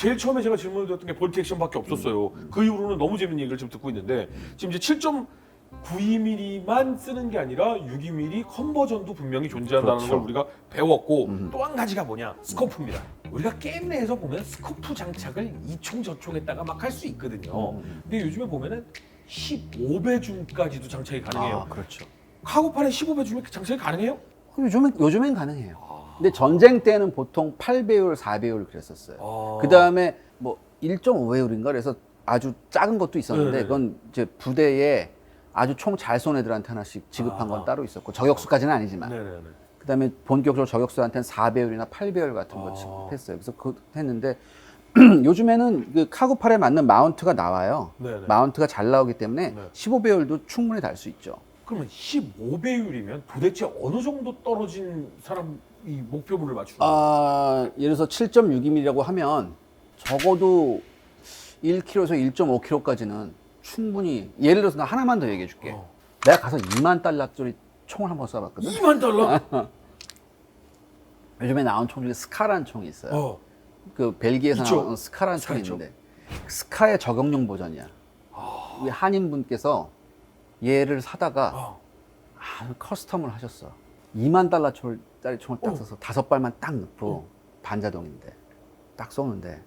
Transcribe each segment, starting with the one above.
제일 처음에 제가 질문을 드렸던 게 볼트 액션밖에 없었어요. 그 이후로는 너무 재밌는 얘기를 지금 듣고 있는데 지금 이제 7.92mm만 쓰는 게 아니라 62mm 컨버전도 분명히 존재한다는 그렇죠. 걸 우리가 배웠고 또 한 가지가 뭐냐 스코프입니다. 우리가 게임 내에서 보면 스코프 장착을 이총 저총에다가 막 할 수 있거든요. 근데 요즘에 보면은 15배 줌까지도 장착이 가능해요. 아, 그렇죠. 카고팔에 15배 줌이 장착이 가능해요? 요즘엔 요즘엔 가능해요. 아. 근데 전쟁 때는 보통 8배율, 4배율 그랬었어요. 아. 그 다음에 뭐 1.5배율인가 그래서 아주 작은 것도 있었는데 네. 그건 이제 부대에 아주 총 잘 쏜 애들한테 하나씩 지급한 건 아. 따로 있었고 저격수까지는 아니지만 네네네. 그 다음에 본격적으로 저격수한테는 4배율이나 8배율 같은 거 아. 지급했어요. 그래서 그거 했는데 요즘에는 그 카고팔에 맞는 마운트가 나와요. 네네. 마운트가 잘 나오기 때문에 네. 15배율도 충분히 달 수 있죠. 그러면 15배율이면 도대체 어느 정도 떨어진 사람 이 목표물을 맞추는 거예요? 아, 예를 들어서 7.62mm라고 하면 적어도 1kg에서 1.5kg까지는 충분히 예를 들어서 나 하나만 더 얘기해 줄게. 어. 내가 가서 2만 달러짜리 총을 한번 쏴봤거든. 2만 달러? 요즘에 나온 총 중에 스카라는 총이 있어요. 어. 그 벨기에에서 있죠. 나온 스카라는 스카 총이 있죠. 있는데 스카의 적용용 버전이야. 우리 한인분께서 얘를 사다가 어. 아주 커스텀을 하셨어. 2만 달러짜리 총을 딱 어. 써서 다섯 발만 딱 넣고 반자동인데 딱 쏘는데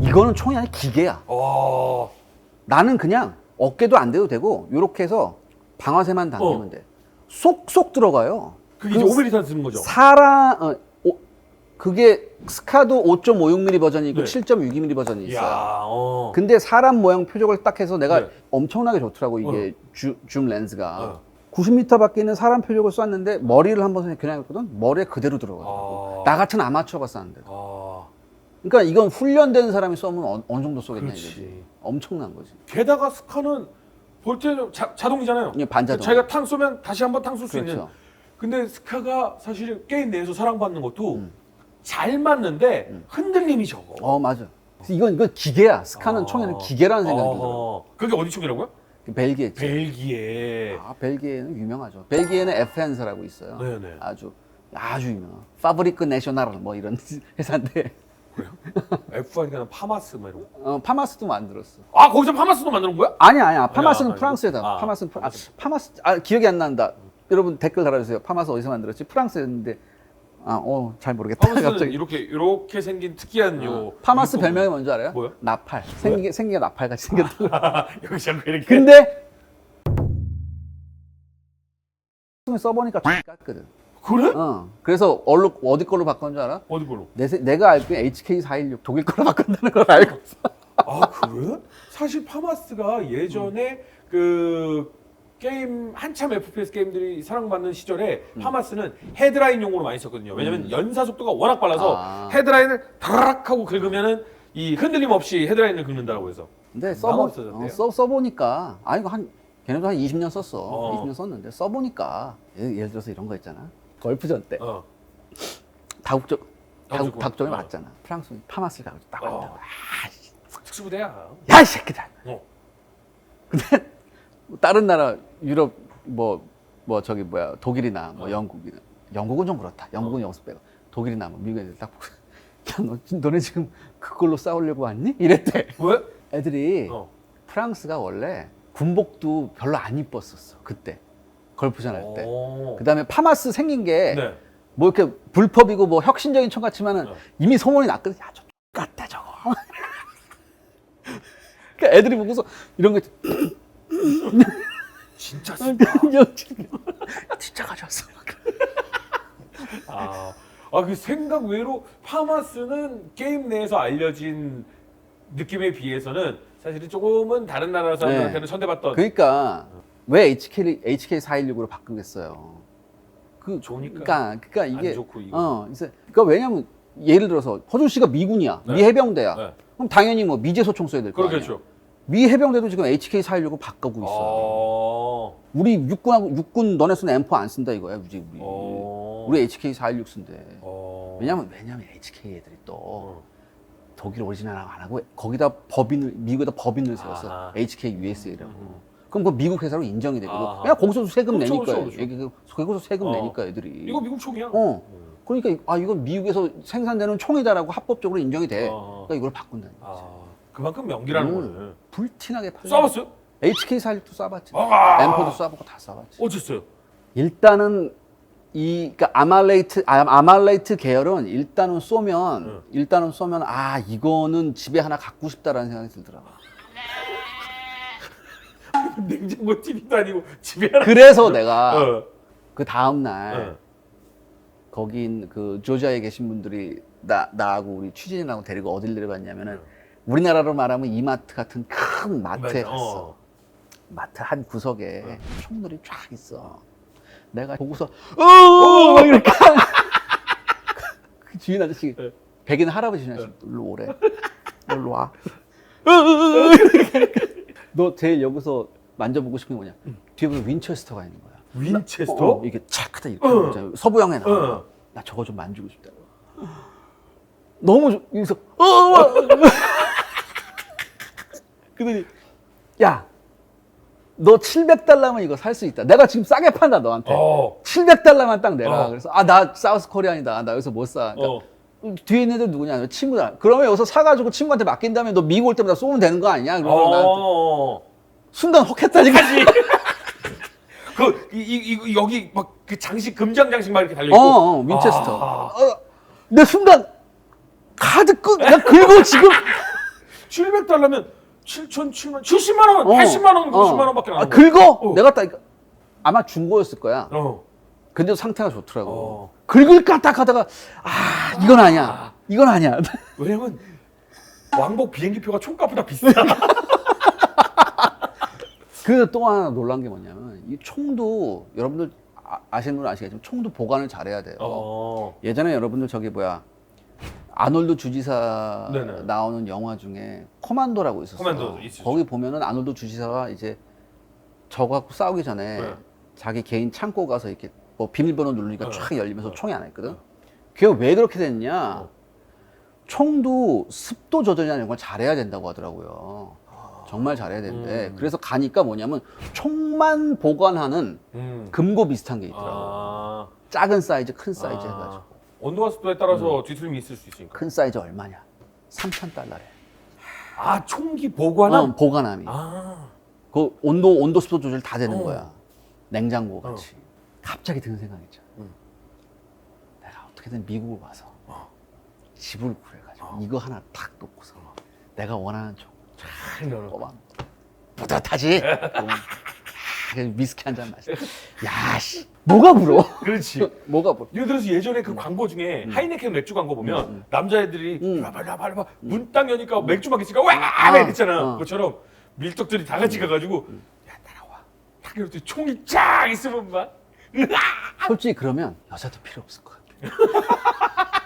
이거는 총이 아니라 기계야. 어. 나는 그냥 어깨도 안 대도 되고 이렇게 해서 방아쇠만 당기면 어. 돼. 쏙쏙 들어가요. 그게 이제 그 5mm 쓰는 거죠? 사람 어, 오- 그게 스카도 5.56mm 버전이 있고 네. 7.62mm 버전이 있어요. 이야, 어. 근데 사람 모양 표적을 딱 해서 내가 네. 엄청나게 좋더라고 이게 주- 줌 렌즈가 어. 90m 밖에 있는 사람 표적을 쐈는데 머리를 한번 그냥 했거든 머리에 그대로 들어가더라고 아. 나 같은 아마추어가 쐈는데 아. 그러니까 이건 훈련된 사람이 쏘면 어, 어느 정도 쏘겠냐 그렇지. 이거지 엄청난 거지 게다가 스카는 볼트 자, 자동이잖아요. 이게 반자동 자기가 탕 쏘면 다시 한번 탕 쏠수 있는. 그렇죠 근데 스카가 사실 게임 내에서 사랑받는 것도 음. 잘 맞는데 흔들림이 적어. 어 맞아 그래서 이건 이건 기계야 스카는 아. 총에는 기계라는 생각이 들어 어허. 그게 어디 총이라고요? 벨기에 쪽. 벨기에. 아 벨기에는 유명하죠 벨기에는 에프엔스라고 있어요 네네. 아주 아주 유명한 파브리크 내셔널 뭐 이런 회사인데 F 아니면 파마스 뭐 이런 거. 어, 파마스도 만들었어 아 거기서 파마스도 만드는 거야? 아니야, 아니야. 파마스는 아니야. 프랑스에다. 아, 파마스는 프라... 아, 파마스 아 기억이 안 난다. 여러분 댓글 달아주세요. 파마스 어디서 만들었지? 프랑스였는데 아, 어, 잘 모르겠다. 파마스는 갑자기. 이렇게 이렇게 생긴 특이한 요. 파마스. 별명이 뭔지 알아요? 뭐요? 나팔. 생기 생기가 나팔 같이 생겼다. 여기 자꾸 이렇게. 근데 써보니까 깠거든. 그래? 어. 그래서 얼로 어디 걸로 바꾼 줄 알아? 어디 걸로? 내, 세- 내가 알기로 HK416 독일 걸로 바꾼다는 걸 알고 있어. 아 그래? 사실 파마스가 예전에 그 게임 한참 FPS 게임들이 사랑받는 시절에 음. 파마스는 헤드라인용으로 많이 썼거든요. 왜냐면 연사 속도가 워낙 빨라서 아. 헤드라인을 다락 하고 긁으면은 이 흔들림 없이 헤드라인을 긁는다고 해서. 근데 써보, 없어졌대요. 어, 써, 써보니까 아니 이거 한 걔네도 한 20년 썼어. 어. 20년 썼는데 써보니까 예를, 예를 들어서 이런 거 있잖아. 골프전 때 어. 다국적 다국, 다국적. 다국적이 어. 맞잖아. 프랑스 파마스를 가고 딱 어. 왔다. 특수부대야. 야이 새끼들. 어. 근데 뭐 다른 나라 유럽 뭐 뭐 저기 뭐야 독일이나 뭐 어. 영국이나 영국은 좀 그렇다. 영국은 영수 빼고 독일이나 뭐 미국 애들 딱 보고 야 너, 너네 지금 그걸로 싸우려고 왔니? 이랬대. 왜? 애들이 어. 프랑스가 원래 군복도 별로 안 이뻤었어 그때 걸프전 할 때. 어. 그다음에 파마스 생긴 게 뭐 네. 이렇게 불법이고 뭐 혁신적인 총 같지만은 어. 이미 소문이 났거든. 야, 저 같다 저거. 그러니까 애들이 보고서 이런 거 진짜 진짜 가져왔어. 아, 아, 그 생각 외로 파마스는 게임 내에서 알려진 느낌에 비해서는 사실은 조금은 다른 나라 사람들한테는 네. 선대받던 그러니까 왜 HK HK 416으로 바꾸겠어요? 그 좋으니까. 그러니까 그러니까 안 이게 좋고 이거. 어, 그러니까 왜냐면 예를 들어서 허준 씨가 미군이야, 네. 미 해병대야. 네. 그럼 당연히 뭐 미제 소총 써야 될거 아니야. 그렇겠죠. 미 해병대도 지금 HK 416을 바꾸고 있어. 어. 우리 육군하고 육군 너네 쓰는 M4 안 쓴다 이거야, 우리 우리. 어. 우리 HK 416 쓴대. 어. 왜냐면 왜냐면 HK 애들이 또 어. 독일 오리지널 안 하고 거기다 법인을 미국에다 법인을 세웠어. 아하. HK USA라고. 음. 그럼 그 미국 회사로 인정이 되거든. 아하. 그냥 거기서 세금 그렇죠, 내니까. 그렇죠, 그렇죠. 애기- 거기서 세금 어. 내니까 애들이. 이거 미국 총이야. 어. 음. 그러니까 아 이건 미국에서 생산되는 총이다라고 합법적으로 인정이 돼. 어. 그러니까 이걸 바꾼다는 거야. 아, 그만큼 명기라는 음. 거는 불티나게 팔려. 쏴봤어요? HK 살릭도 쏴봤지. 아. 엠포도 쏴보고 다 쏴봤지. 어쨌어요? 일단은 이 그러니까 아말레이트 아, 아말레이트 계열은 일단은 쏘면 응. 일단은 쏘면 아 이거는 집에 하나 갖고 싶다라는 생각이 들더라고. 냉장고 TV도 아니고 집에 하나. 그래서 내가 어. 그 다음 날 어. 거기 있는 그 조지아에 계신 분들이 나 나하고 우리 취진이라고 데리고 어딜 데려갔냐면은 우리나라로 말하면 이마트 같은 큰 마트에 맞아. 갔어. 어. 마트 한 구석에 총들이 쫙 있어. 내가 보고서 어, 막 이렇게 하는 그 주인 아저씨 네. 백인 할아버지 주인 아저씨 일로 오래. 일로 와. 너 제일 여기서 만져보고 싶은 게 뭐냐? 뒤에 보면 윈체스터가 있는 거야. 윈체스터? 어, 이게 착하다 이렇게 어. 있잖아. 서부양에 나. 어. 나 저거 좀 만지고 싶다. 너무 좋. 여기서 어. 와. 그러더니 야, 너 700달러면 이거 살 수 있다. 내가 지금 싸게 판다 너한테. 어. 700달러만 딱 내라. 어. 그래서 아 나 사우스 코리안이다. 나 여기서 못 사. 그러니까 어. 뒤에 있는 애들 누구냐? 너 친구다. 그러면 여기서 사가지고 친구한테 맡긴 다음에 너 미국 올 때마다 쏘면 되는 거 아니냐? 그러면 나 어. 순간 혹했다니까. 그, 이, 이, 이, 여기 막 그 장식, 금장 장식 막 이렇게 어, 달려있고. 어, 윈체스터. 아. 어, 내 순간 카드 끝. 나 긁고 지금 700달러면 7천, 7만, 70만원, 80만 원, 90만 원 밖에 안 아, 거야. 긁어. 어. 내가 딱 아마 중고였을 거야. 어. 근데도 상태가 좋더라고. 어. 긁을까 딱 하다가 아 이건 아니야. 이건 아니야. 왜냐면 왕복 비행기표가 총값보다 비싸. 그래서 또 하나 놀란 게 뭐냐면 이 총도 여러분들 아, 아시는 분은 아시겠지만 총도 보관을 잘해야 돼요. 어. 예전에 여러분들 저기 뭐야 아놀드 주지사 네네. 나오는 영화 중에 코만도라고 있었어요. 코만도. 거기 보면은 아놀드 주지사가 이제 저거 갖고 싸우기 전에 네. 자기 개인 창고 가서 이렇게 뭐 비밀번호 누르니까 네. 쫙 열리면서 네. 총이 안 했거든. 그게 왜 그렇게 됐냐? 어. 총도 습도 조절이나 이런 걸 잘해야 된다고 하더라고요. 정말 잘해야 된대. 음. 그래서 가니까 뭐냐면 총만 보관하는 음. 금고 비슷한 게 있더라고. 아. 작은 사이즈, 큰 사이즈 아. 해가지고. 온도와 습도에 따라서 뒤틀림이 있을 수 있으니까. 큰 사이즈 얼마냐? 3,000달러래. 아, 총기 보관함? 어, 보관함이. 아. 그 온도, 온도 습도 조절 다 되는 어. 거야. 냉장고 같이. 갑자기 드는 생각이 있잖아. 음. 내가 어떻게든 미국을 와서 어. 집을 구해가지고 어. 이거 하나 탁 놓고서 내가 원하는 총잘 넣어. 뽑아. 뿌듯하지? 그냥 위스키 한 잔 마시. 야, 씨. 뭐가 불어? 그렇지. 뭐가 불어? 예를 들어서 예전에 그 광고 중에 하이네켄 맥주 광고 보면 남자애들이 음. 라바 라바 문딱 여니까 맥주 막 있으니까 와 아, 이랬잖아. 어. 그것처럼 밀떡들이 다 같이 가가지고 야 따라와. 딱 이럴 때 총이 쫙 있으면 막 솔직히 그러면 여자도 필요 없을 것 같아.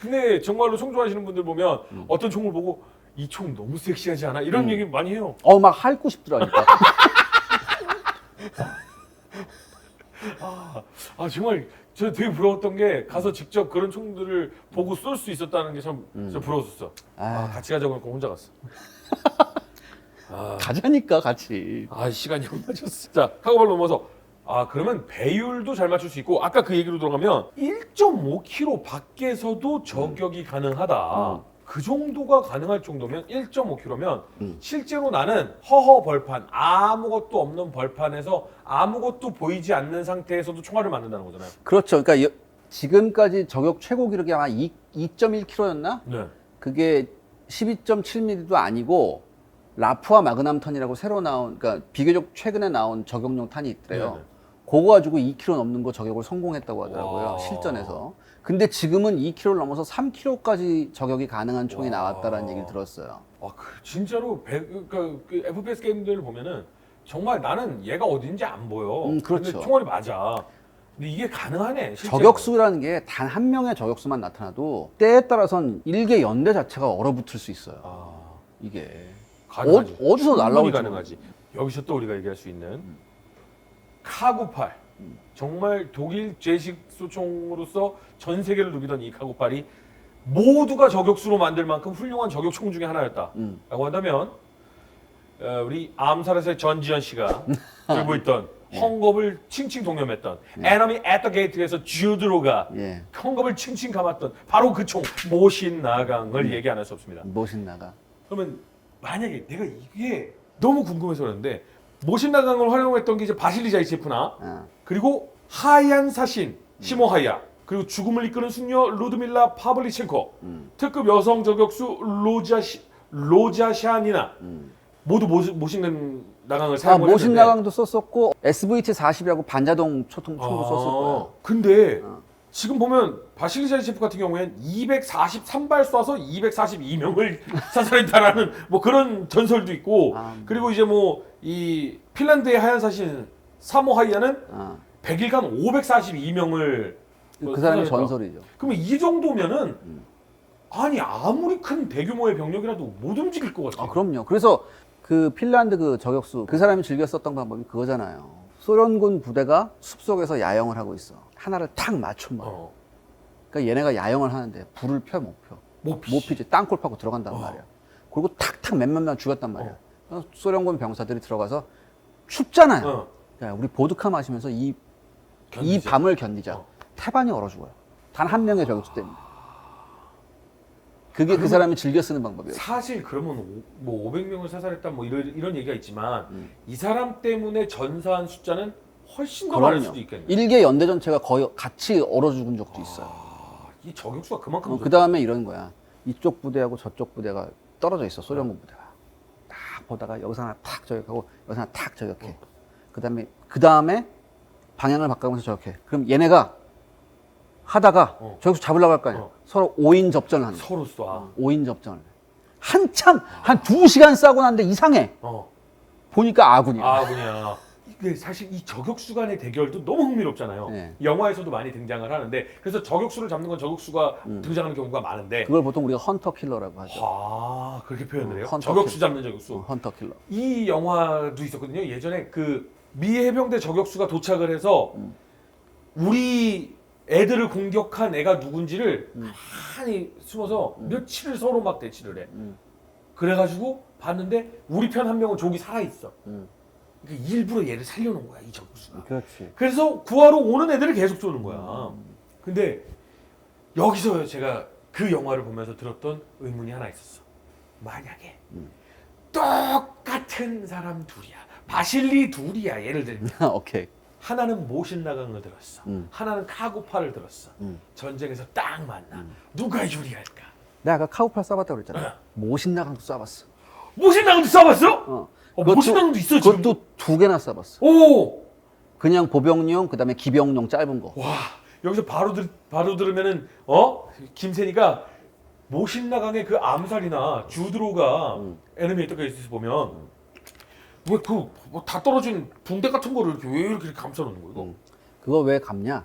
근데 정말로 총 좋아하시는 분들 보면 음. 어떤 총을 보고 이 총 너무 섹시하지 않아? 이런 얘기 많이 해요. 어, 막 핥고 싶더라니까. 아 정말 저 되게 부러웠던 게 가서 직접 그런 총들을 보고 쏠 수 있었다는 게참 부러웠었어. 아, 아. 같이 가자고 하니까 혼자 갔어. 가자니까, 같이. 아 시간이 안 맞았어. 자 카고발 넘어서 아 그러면 배율도 잘 맞출 수 있고 아까 그 얘기로 들어가면 1.5km 밖에서도 저격이 가능하다. 음. 그 정도가 가능할 정도면 1.5km면 음. 실제로 나는 허허 벌판 아무것도 없는 벌판에서 아무것도 보이지 않는 상태에서도 총알을 맞는다는 거잖아요. 그렇죠. 그러니까 여- 지금까지 저격 최고 기록이 아마 2, 2.1km였나? 네. 그게 12.7mm도 아니고 라프와 마그남 턴이라고 새로 나온 그러니까 비교적 최근에 나온 저격용 탄이 있더래요. 네네. 그거 가지고 2km 넘는 거 저격을 성공했다고 하더라고요. 와. 실전에서. 근데 지금은 2km를 넘어서 3km까지 저격이 가능한 총이 와. 나왔다라는 얘기를 들었어요. 아, 그 진짜로 배, 그, 그 FPS 게임들을 보면은 정말 나는 얘가 어딘지 안 보여. 음, 그렇죠. 근데 총알이 맞아. 근데 이게 가능하네. 실제로. 저격수라는 게 단 한 명의 저격수만 나타나도 때에 따라선 일개 연대 자체가 얼어붙을 수 있어요. 아, 이게 가능하지. 어, 디서 충분히 날라올지 가능하지. 여기서 또 우리가 얘기할 수 있는 카구팔. 정말 독일 제식 소총으로서 전 세계를 누비던 이 카구팔이 모두가 저격수로 만들 만큼 훌륭한 저격총 중에 하나였다. 음. 라고 한다면 어, 우리 암살에서의 전지현 씨가 들고 있던 헝겊을 칭칭 동염했던 the Gate에서 주드로가 예. 헝겊을 칭칭 감았던 바로 그 총 모신 나강을 얘기 안 할 수 없습니다. 모신나가. 그러면 만약에 내가 이게 너무 궁금해서 그러는데 모신 나강을 활용했던 게 이제 바실리 자이체프나 어. 그리고 하얀 사신 시모하야 그리고 죽음을 이끄는 숙녀 루드밀라 파블리첸코 음. 특급 여성 저격수 로자 시 로자샤니나 모두 모시, 모신 나강을 아, 사용을 했는데 모신 나강도 썼었고 SVT 40이라고 반자동 초통 총도 아, 거예요. 근데 어. 지금 보면 바실리자이 셰프 같은 경우에는 243발 쏴서 242명을 사살했다라는 뭐 그런 전설도 있고 아, 그리고 이제 뭐 이 핀란드의 하얀 사신 사모 하이아는 어. 100일간 542명을 그 사람의 전설이죠. 그러면 이 정도면은 아니 아무리 큰 대규모의 병력이라도 못 움직일 것 같아요. 아, 그럼요. 그래서 그 핀란드 그 저격수 그 사람이 즐겨 썼던 방법이 그거잖아요. 소련군 부대가 숲속에서 야영을 하고 있어. 하나를 탁 맞춘 거야. 어. 그러니까 얘네가 야영을 하는데 불을 펴 못 펴. 못 피. 못 피지. 땅굴 파고 들어간단 어. 말이야. 그리고 탁탁 몇몇 명 죽였단 말이야. 어. 소련군 병사들이 들어가서 춥잖아요. 어. 야, 우리 보드카 마시면서 이, 이 견디자. 밤을 견디자. 어. 태반이 얼어 죽어요. 단 한 명의 저격수 때문에. 그게 그 사람이 즐겨 쓰는 방법이에요. 사실 그러면 오- 뭐 500명을 사살했다 뭐 이런 이런 얘기가 있지만 음. 이 사람 때문에 전사한 숫자는 훨씬 더 많을 수도 있겠네. 일개 연대 전체가 거의 같이 얼어 죽은 적도 있어요. 아, 이 저격수가 그만큼 그 다음에 이런 거야. 이쪽 부대하고 저쪽 부대가 떨어져 있어. 소련군 부대가. 딱 보다가 여기서 하나 탁 저격하고 여기서 하나 탁 저격해. 그 다음에 그 다음에 방향을 바꿔가면서 저격해. 그럼 얘네가 하다가 어. 저격수 잡으려고 할 거 아니야. 어. 서로 5인 접전을 한다. 서로 쏴. 5인 접전을. 해. 한참 한 두 시간 싸고 났는데 이상해. 어. 보니까 아군이야. 아군이야. 근데 사실 이 저격수 간의 대결도 너무 흥미롭잖아요. 네. 영화에서도 많이 등장을 하는데 그래서 저격수를 잡는 건 저격수가 음. 등장하는 경우가 많은데 그걸 보통 우리가 헌터 킬러라고 하죠. 아 그렇게 표현을 해요? 어, 헌터 저격수 킬- 잡는 저격수. 어, 헌터 킬러. 이 영화도 있었거든요. 예전에 그 미 해병대 저격수가 도착을 해서 음. 우리 애들을 공격한 애가 누군지를 음. 한이 숨어서 며칠을 서로 막 대치를 해. 음. 그래가지고 봤는데 우리 편 한 명은 족이 살아 있어. 음. 그러니까 일부러 얘를 살려놓은 거야 이 저격수가. 그렇지. 그래서 구하러 오는 애들을 계속 쏘는 거야. 근데 여기서 제가 그 영화를 보면서 들었던 의문이 하나 있었어. 만약에 똑같은 사람 둘이야. 바실리 둘이야. 예를 들면 오케이. 하나는 모신 나강을 들었어. 음. 하나는 카고파를 들었어. 음. 전쟁에서 딱 만나. 누가 유리할까? 내가 아까 카우팔 쏴봤다고 그랬잖아. 네. 모신 나강도 쏴봤어. 모신 나강도 쏴봤어? 어. 어, 모신나강도 있어 지금. 그것도 두 개나 쏴봤어. 오. 그냥 보병용, 그다음에 기병용 짧은 거. 와 여기서 바로 들 바로 들으면은 어 김세니가 모신나강의 그 암살이나 주드로가 음. 애니메이터 케이스에서 보면 왜 그 뭐 다 떨어진 붕대 같은 거를 이렇게 왜 이렇게 감싸놓는 거야 이거? 음. 그거 왜 감냐?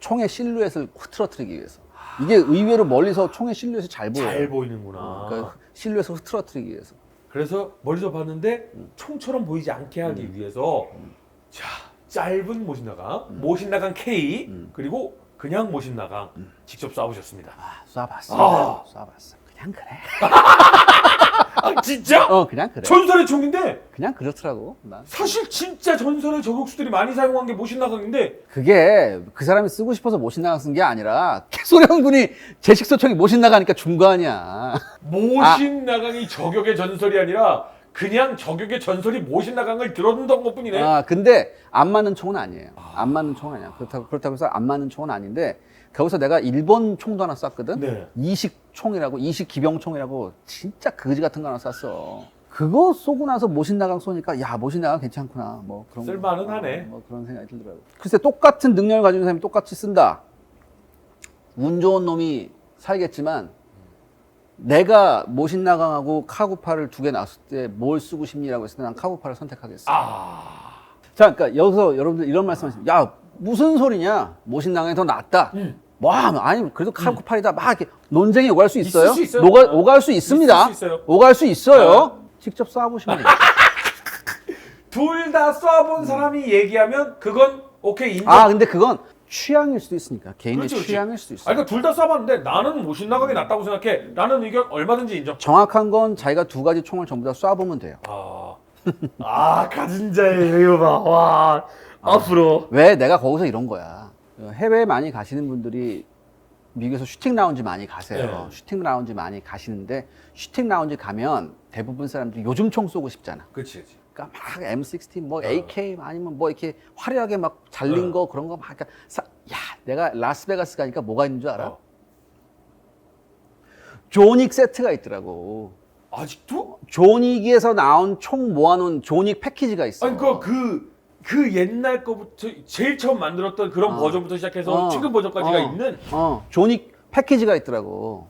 총의 실루엣을 흐트러뜨리기 위해서. 이게 의외로 멀리서 총의 실루엣이 잘 보여요. 잘 보이는구나. 어, 그러니까 실루엣을 흐트러뜨리기 위해서. 그래서 멀리서 봤는데 음. 총처럼 보이지 않게 하기 위해서 자 짧은 모신나강, 모신나강 K 음. 그리고 그냥 모신나강 직접 쏴보셨습니다. 아, 쏴봤어. 아. 쏴봤어. 그냥 그래. 아 진짜? 어, 그냥 그래. 전설의 총인데 그냥 그렇더라고. 난. 사실 진짜 전설의 저격수들이 많이 사용한 게 모신 나강인데 그게 그 사람이 쓰고 싶어서 모신나강 쓴게 아니라 소련군이 제식소총이 모신 나가니까 준 거 아니야. 모신 나강이 저격의 전설이 아니라 그냥 저격의 전설이 모신 나강을 들었던 것뿐이네. 아, 근데 안 맞는 총은 아니에요. 안 맞는 총은 아니야. 그렇다고, 그렇다고 해서 안 맞는 총은 아닌데, 거기서 내가 일본 총도 하나 쐈거든? 네. 이식 총이라고, 이식 기병총이라고, 진짜 그지 같은 거 하나 쐈어. 그거 쏘고 나서 모신나강 쏘니까, 야, 모신나강 괜찮구나. 뭐 그런. 거. 쓸만은 하네. 뭐 그런 생각이 들더라고요. 글쎄, 똑같은 능력을 있는 사람이 똑같이 쓴다. 운 좋은 놈이 살겠지만, 내가 모신나강하고 카구파를 두개 놨을 때 뭘 쓰고 싶니라고 했을 때 난 카구파를 선택하겠어. 아. 자, 그러니까 여기서 여러분들 이런 말씀하시면 야 무슨 소리냐? 모신당이 더 낫다. 음. 와, 아니 그래도 카구팔이다. 막 이렇게 논쟁이 오갈 수 있어요? 있을 수 있어요. 오갈, 어. 오갈 수 있습니다. 있을 수 있어요. 오갈 수 있어요. 직접 쏴보시면 돼요. 둘 다 쏴본 사람이 얘기하면 그건 오케이 인정. 아, 근데 그건 취향일 수도 있으니까 개인의 그렇지, 그렇지. 취향일 수도 있어요. 아, 그러니까 둘 다 쏴봤는데 나는 모신나강이 낫다고 생각해. 나는 의견 얼마든지 인정. 정확한 건 자기가 두 가지 총을 전부 다 쏴보면 돼요. 아, 아 가진 자의 이거 봐. 와. 앞으로. 왜 내가 거기서 이런 거야. 해외에 많이 가시는 분들이 미국에서 슈팅 라운지 많이 가세요. 네. 슈팅 라운지 많이 가시는데 슈팅 라운지 가면 대부분 사람들이 요즘 총 쏘고 싶잖아. 그렇지. 그러니까 막 M16, 뭐 어. AK 아니면 뭐 이렇게 화려하게 막 잘린 어. 거 그런 거 막. 그러니까 사- 야, 내가 라스베가스 가니까 뭐가 있는 줄 알아? 어. 조닉 세트가 있더라고. 아직도? 조닉에서 나온 총 모아놓은 조닉 패키지가 있어. 아니 그그 그 옛날 거부터 제일 처음 만들었던 그런 어. 버전부터 시작해서 어. 최근 버전까지가 어. 있는 어, 조닉 패키지가 있더라고.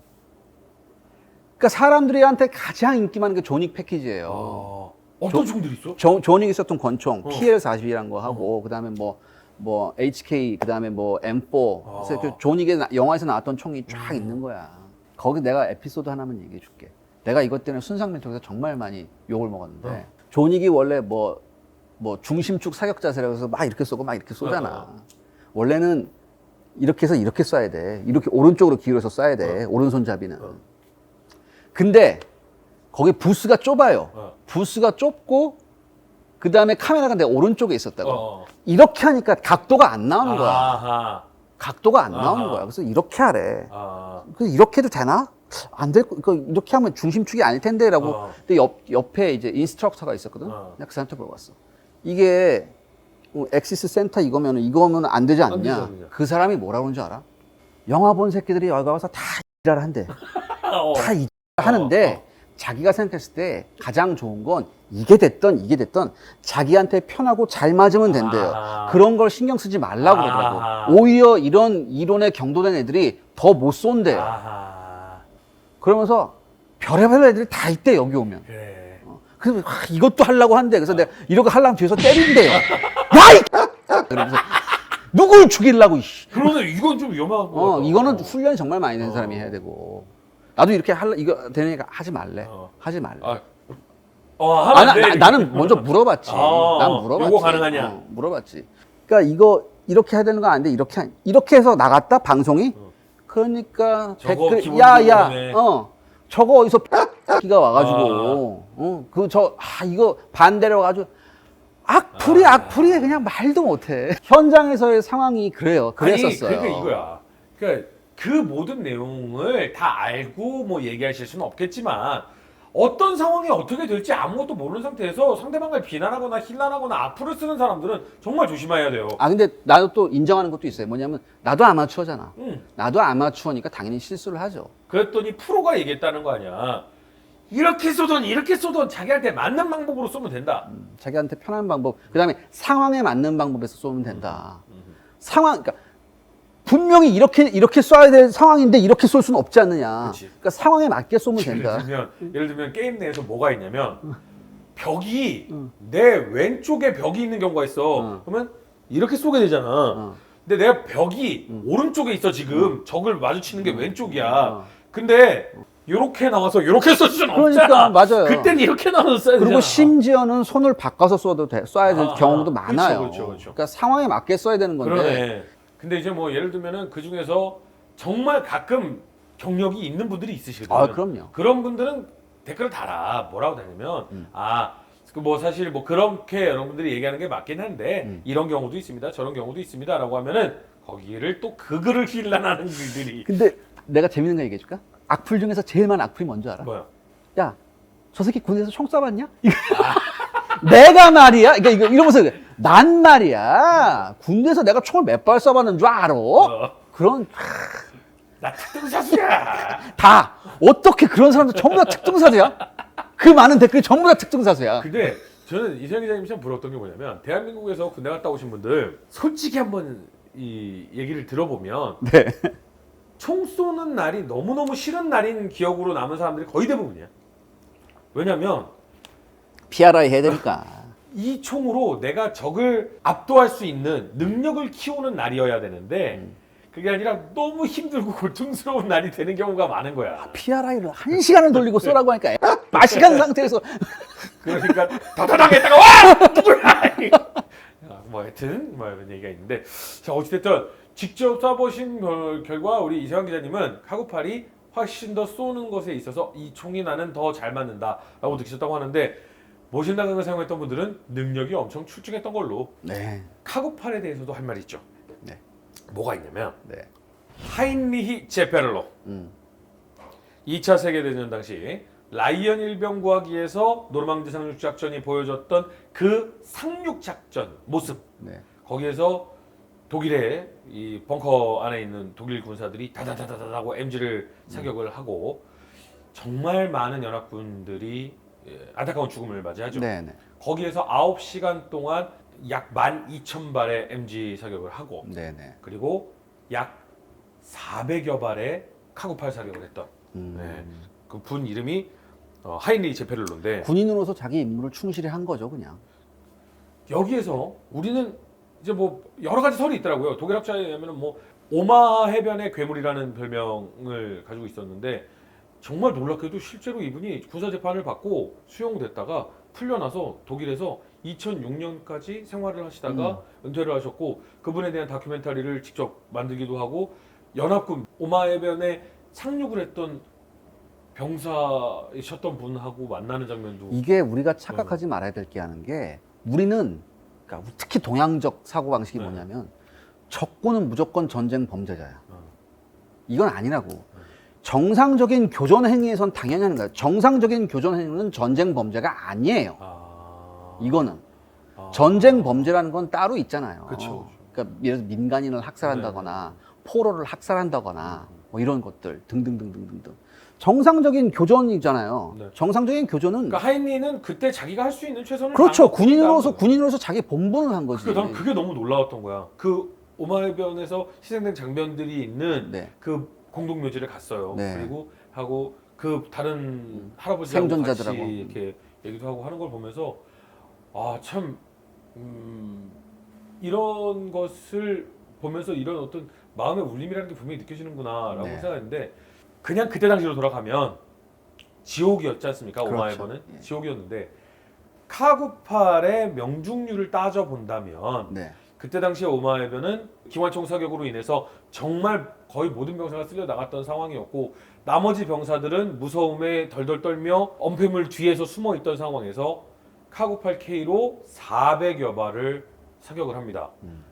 그러니까 사람들이한테 가장 인기 많은 게 조닉 패키지예요. 어. 어떤 총들이 있어? 조, 조닉 있었던 권총 어. PL40이라는 거 하고 그다음에 뭐 뭐 HK 그다음에 뭐 M4 그래서 아. 그 조닉의 나- 영화에서 나왔던 총이 쫙 있는 거야. 거기 내가 에피소드 하나만 얘기해 줄게. 내가 이것 때문에 순상면 쪽에서 정말 많이 욕을 먹었는데 어. 조닉이 원래 뭐 뭐 중심축 사격 자세라고 해서 막 이렇게 쏘고 막 이렇게 쏘잖아. 어, 어. 원래는 이렇게 해서 이렇게 쏴야 돼. 이렇게 오른쪽으로 기울여서 쏴야 돼. 오른손잡이는. 어. 근데 거기 부스가 좁아요. 어. 부스가 좁고 그 다음에 카메라가 내 오른쪽에 있었다고. 어. 이렇게 하니까 각도가 안 나오는 거야. 아하. 각도가 안 나오는 아하. 거야. 그래서 이렇게 하래. 아. 그래서 이렇게 해도 되나? 안 될, 거, 이거 이렇게 하면 중심축이 아닐 텐데 라고. 어. 근데 옆, 옆에 이제 인스트럭터가 있었거든. 어. 내가 그 사람한테 물어봤어. 이게 어, 엑시스 센터 이거면 이거면 안 되지 안 않냐? 되죠, 안 되죠. 그 사람이 뭐라고 그러는 줄 알아? 영화 본 새끼들이 여기 와서 다 일을 한대. 어. 다이 하는데 자기가 생각했을 때 가장 좋은 건 이게 됐던 이게 됐던 자기한테 편하고 잘 맞으면 된대요. 아하. 그런 걸 신경 쓰지 말라고 그러더라고. 오히려 이런 이론에 경도된 애들이 더 못 쏜대요. 아하. 그러면서 별의별 애들이 다 있대 여기 오면. 그래. 그래서 아, 이것도 하려고 한대. 그래서 내가 이러고 하려면 뒤에서 때린대요. 야! 이 그러면서 누굴 죽이려고 이씨. 그러면 이건 좀 위험한 거 어. 이거는 훈련이 정말 많이 된 어. 사람이 해야 되고. 나도 이렇게 할라 이거 되니까 하지 말래. 어. 하지 말래. 아. 어, 하면 아, 안 나, 돼. 나, 는 먼저 물어봤지. 아, 난 물어봤지. 요거 가능하냐? 어, 물어봤지. 그러니까 이거 이렇게 해야 되는 거 아닌데 이렇게 한- 이렇게 해서 나갔다 방송이. 어. 그러니까 저거 댓글 기본적으로 야야 네. 어 저거 어디서 기가 아. 와가지고 어 그 저 아 이거 반대로 와가지고 악플이 아. 악플이 그냥 말도 못해. 현장에서의 상황이 그래요. 그랬었어요. 아니, 그러니까 이거야. 그러니까 그 모든 내용을 다 알고 뭐 얘기하실 수는 없겠지만 어떤 상황이 어떻게 될지 아무것도 모르는 상태에서 상대방을 비난하거나 힐난하거나 악플을 쓰는 사람들은 정말 조심해야 돼요. 아 근데 나도 또 인정하는 것도 있어요. 뭐냐면 나도 아마추어잖아. 음. 나도 아마추어니까 당연히 실수를 하죠. 그랬더니 프로가 얘기했다는 거 아니야. 이렇게 쏘던 이렇게 쏘던 자기한테 맞는 방법으로 쏘면 된다. 자기한테 편한 방법, 그 다음에 상황에 맞는 방법에서 쏘면 된다. 음. 상황, 그러니까 분명히 이렇게 이렇게 쏴야 될 상황인데 이렇게 쏠 수는 없지 않느냐. 그치. 그러니까 상황에 맞게 쏘면 예를 된다. 들면 예를 들면 게임 내에서 뭐가 있냐면 벽이 응. 내 왼쪽에 벽이 있는 경우가 있어. 응. 그러면 이렇게 쏘게 되잖아. 어. 근데 내가 벽이 응. 오른쪽에 있어 지금 적을 마주치는 게 왼쪽이야. 어. 근데 요렇게 나와서 요렇게 쏠 수는 그러니까, 없잖아. 맞아요. 그땐 이렇게 나와서 그리고 되잖아. 심지어는 손을 바꿔서 쏴도 돼, 쏴야 될 아, 경우도 아, 많아요. 그렇죠, 그렇죠, 그렇죠. 러니까 상황에 맞게 쏴야 되는 건데. 그러네. 근데 이제 뭐 예를 들면은 그 중에서 정말 가끔 경력이 있는 분들이 있으시거든요. 아, 그럼요. 그런 분들은 댓글을 달아. 뭐라고 다냐면 음. 아. 그 뭐 사실 뭐 그렇게 여러분들이 얘기하는 게 맞긴 한데 음. 이런 경우도 있습니다. 저런 경우도 있습니다라고 하면은 거기를 또 그 글을 힐난하는 글들이 근데 내가 재밌는 거 얘기해 줄까? 악플 중에서 제일 많은 악플이 뭔지 알아? 뭐야? 야, 저 새끼 군대에서 총 쏴봤냐? 내가 말이야. 그러니까 이거 이러면서 그래. 난 말이야. 군대에서 내가 총을 몇 발 쏴봤는 줄 알아? 어, 그런 나 특등사수야. 다 어떻게 그런 사람들 전부 다 특등사수야? 그 많은 댓글이 전부 다 특등사수야. 근데 저는 이세영 기자님 참 부러웠던 게 뭐냐면 대한민국에서 군대 갔다 오신 분들 솔직히 한번 이 얘기를 들어보면 네. 총 쏘는 날이 너무너무 싫은 날인 기억으로 남은 사람들이 거의 대부분이야. 왜냐면 PRI 해야 되니까. 이 총으로 내가 적을 압도할 수 있는 능력을 키우는 날이어야 되는데 그게 아니라 너무 힘들고 고통스러운 날이 되는 경우가 많은 거야. PRI를 한 시간을 돌리고 쏘라고 하니까 마시간 상태에서 그러니까 다다당했다가 와 누구야? 아, 뭐 하여튼 뭐 이런 얘기가 있는데 자 어찌됐든 직접 쏴보신 결- 결과 우리 이세환 기자님은 카구팔이 훨씬 더 쏘는 것에 있어서 이 총이 나는 더 잘 맞는다라고 느끼셨다고 하는데 모신당강을 사용했던 분들은 능력이 엄청 출중했던 걸로 네. 카고팔에 대해서도 할 말이 있죠. 네. 뭐가 있냐면 네. 하인리히 제페를로 음. 2차 세계대전 당시 라이언 일병 구하기에서 노르망디 상륙 작전이 보여줬던 그 상륙 작전 모습 네. 거기에서 독일의 이 벙커 안에 있는 독일 군사들이 다다다다다하고 MG를 사격을 하고 정말 많은 연합군들이 예, 안타까운 죽음을 맞이하죠. 네, 네. 거기에서 9시간 동안 약 12,000발의 MG 사격을 하고 네, 네. 그리고 약 400여 발의 카구팔 사격을 했던 음. 네. 그분 이름이 어, 하인리 제페를로인데 군인으로서 자기 임무를 충실히 한 거죠, 그냥. 여기에서 우리는 이제 뭐 여러 가지 설이 있더라고요. 독일 학자에 의하면 뭐 오마 해변의 괴물이라는 별명을 가지고 있었는데 정말 놀랍게도 실제로 이분이 군사 재판을 받고 수용됐다가 풀려나서 독일에서 2006년까지 생활을 하시다가 은퇴를 하셨고 그분에 대한 다큐멘터리를 직접 만들기도 하고 연합군 오마 해변에 상륙을 했던 병사이셨던 분하고 만나는 장면도 이게 우리가 착각하지 말아야 될 게 하는 게 우리는 그러니까 특히 동양적 사고 방식이 네. 뭐냐면 적군은 무조건 전쟁 범죄자야. 어. 이건 아니라고. 정상적인 교전 행위에선 당연히 하는 거야. 정상적인 교전 행위는 전쟁 범죄가 아니에요. 아... 이거는 아. 전쟁 범죄라는 건 따로 있잖아요. 그쵸, 그러니까 예를 들어 민간인을 학살한다거나 포로를 학살한다거나 뭐 이런 것들 등등등등등등. 정상적인 교전이잖아요. 네. 정상적인 교전은 그러니까 하인리는 그때 자기가 할 수 있는 최선을 그렇죠. 다한 군인으로서. 군인으로서 자기 본분을 한 거지. 그, 난 그게 너무 놀라웠던 거야. 그 오마해변에서 희생된 장면들이 있는 네. 그 공동묘지를 갔어요. 네. 그리고 하고 그 다른 할아버지하고 생존자들하고. 같이 이렇게 얘기도 하고 하는 걸 보면서 아참 음, 이런 것을 보면서 이런 어떤 마음의 울림이라는 게 분명히 느껴지는구나라고 네. 생각했는데 그냥 그때 당시로 돌아가면 지옥이었지 않습니까? 그렇죠. 오마해변은 예. 지옥이었는데 카구팔의 명중률을 따져 본다면 네. 그때 당시에 오마해변은 기관총 사격으로 인해서 정말 거의 모든 병사가 쓸려 나갔던 상황이었고 나머지 병사들은 무서움에 덜덜 떨며 엄폐물 뒤에서 숨어 있던 상황에서 카구팔-K로 400여 발을 사격을 합니다. 음.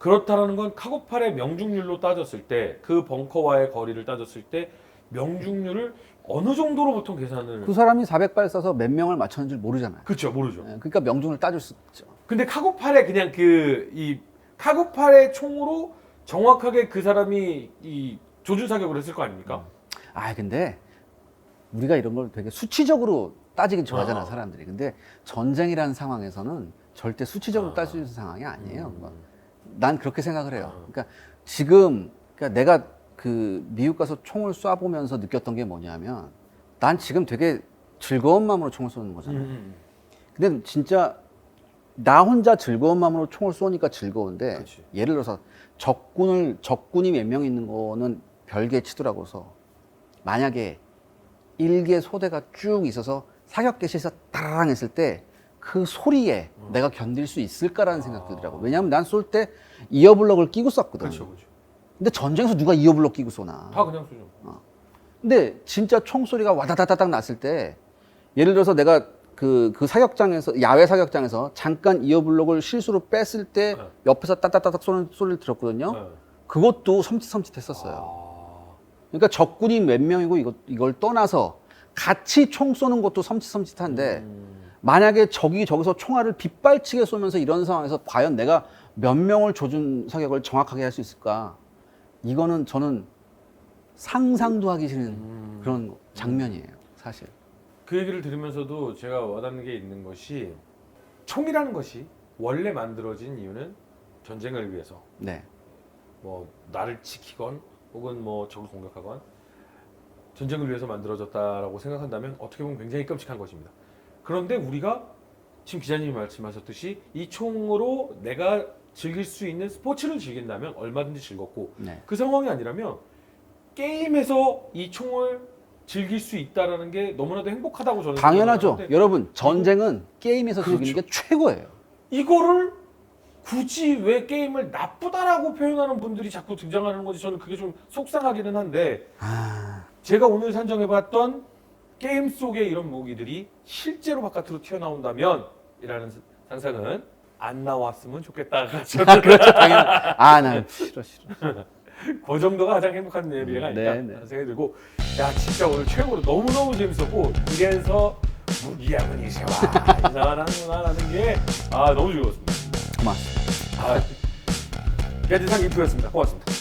그렇다라는 건 카구팔의 명중률로 따졌을 때 그 벙커와의 거리를 따졌을 때 명중률을 어느 정도로 보통 계산을 그 사람이 400발 쏴서 몇 명을 맞췄는지 모르잖아요. 그렇죠 모르죠. 예, 그러니까 명중을 따질 수 있죠. 근데 카고팔에 그냥 그 이 카고팔의 총으로 정확하게 그 사람이 이 조준 사격을 했을 거 아닙니까? 아 근데 우리가 이런 걸 되게 수치적으로 따지긴 좋아하잖아 어. 사람들이. 근데 전쟁이라는 상황에서는 절대 수치적으로 아. 따질 수 있는 상황이 아니에요. 음. 뭐. 난 그렇게 생각을 해요. 어. 그러니까 지금 그러니까 내가 그 미국 가서 총을 쏴보면서 느꼈던 게 뭐냐면 난 지금 되게 즐거운 마음으로 총을 쏘는 거잖아요. 음. 근데 진짜 나 혼자 즐거운 마음으로 총을 쏘니까 즐거운데 그치. 예를 들어서 적군을 적군이 몇 명 있는 거는 별개 치더라고서 만약에 일개 소대가 쭉 있어서 사격 개시에서 따라랑 했을 때 그 소리에 내가 견딜 수 있을까라는 생각이 들더라고. 왜냐하면 난 쏠 때 이어블럭을 끼고 쐈거든. 그렇죠, 그렇죠. 근데 전쟁에서 누가 이어블럭 끼고 쏘나? 다 그냥 쏘죠. 근데 진짜 총소리가 와다다다닥 났을 때 예를 들어서 내가 그, 그 사격장에서 야외 사격장에서 잠깐 이어블록을 실수로 뺐을 때 네. 옆에서 따따따닥 쏘는 소리를 들었거든요. 네. 그것도 섬찟섬찟했었어요. 아. 그러니까 적군이 몇 명이고 이거, 이걸 떠나서 같이 총 쏘는 것도 섬찟섬찟한데 음. 만약에 적이 저기서 총알을 빗발치게 쏘면서 이런 상황에서 과연 내가 몇 명을 조준 사격을 정확하게 할 수 있을까? 이거는 저는 상상도 하기 싫은 음. 그런 장면이에요, 사실. 그 얘기를 들으면서도 제가 와닿는 게 있는 것이 총이라는 것이 원래 만들어진 이유는 전쟁을 위해서 네. 뭐 나를 지키건 혹은 뭐 적을 공격하건 전쟁을 위해서 만들어졌다라고 생각한다면 어떻게 보면 굉장히 끔찍한 것입니다. 그런데 우리가 지금 기자님이 말씀하셨듯이 이 총으로 내가 즐길 수 있는 스포츠를 즐긴다면 얼마든지 즐겁고 네. 그 상황이 아니라면 게임에서 이 총을 즐길 수 있다라는 게 너무나도 행복하다고 저는 당연하죠. 생각하는데 여러분, 전쟁은 게임에서 그렇죠. 즐기는 게 최고예요. 이거를 굳이 왜 게임을 나쁘다라고 표현하는 분들이 자꾸 등장하는 거지 저는 그게 좀 속상하기는 한데 아, 제가 오늘 산정해봤던 게임 속에 이런 무기들이 실제로 바깥으로 튀어나온다면 이라는 상상은 안 나왔으면 좋겠다가 저는 그렇죠. 아, 난 싫어, 싫어. 그 정도가 가장 행복한 미래가 아닐까 네, 네. 생각이 들고 야 진짜 오늘 최고로 너무너무 재밌었고 이래서 무기양은 이세와 이상하는구나라는 게 아 너무 즐거웠습니다 고맙습니다. 아, 야지상 이프였습니다 고맙습니다